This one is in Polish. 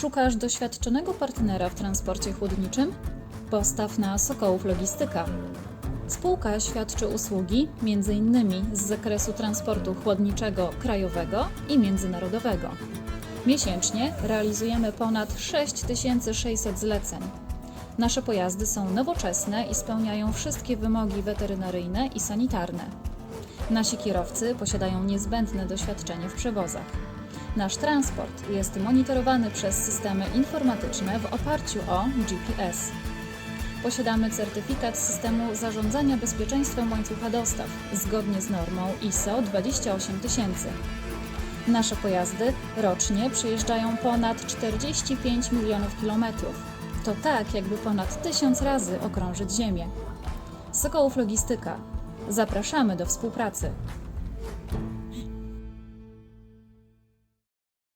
Szukasz doświadczonego partnera w transporcie chłodniczym? Postaw na Sokołów Logistyka. Spółka świadczy usługi m.in. z zakresu transportu chłodniczego krajowego i międzynarodowego. Miesięcznie realizujemy ponad 6600 zleceń. Nasze pojazdy są nowoczesne i spełniają wszystkie wymogi weterynaryjne i sanitarne. Nasi kierowcy posiadają niezbędne doświadczenie w przewozach. Nasz transport jest monitorowany przez systemy informatyczne w oparciu o GPS. Posiadamy certyfikat systemu zarządzania bezpieczeństwem łańcucha dostaw zgodnie z normą ISO 28000. Nasze pojazdy rocznie przejeżdżają ponad 45 milionów kilometrów. To tak, jakby ponad tysiąc razy okrążyć Ziemię. Sokołów Logistyka. Zapraszamy do współpracy.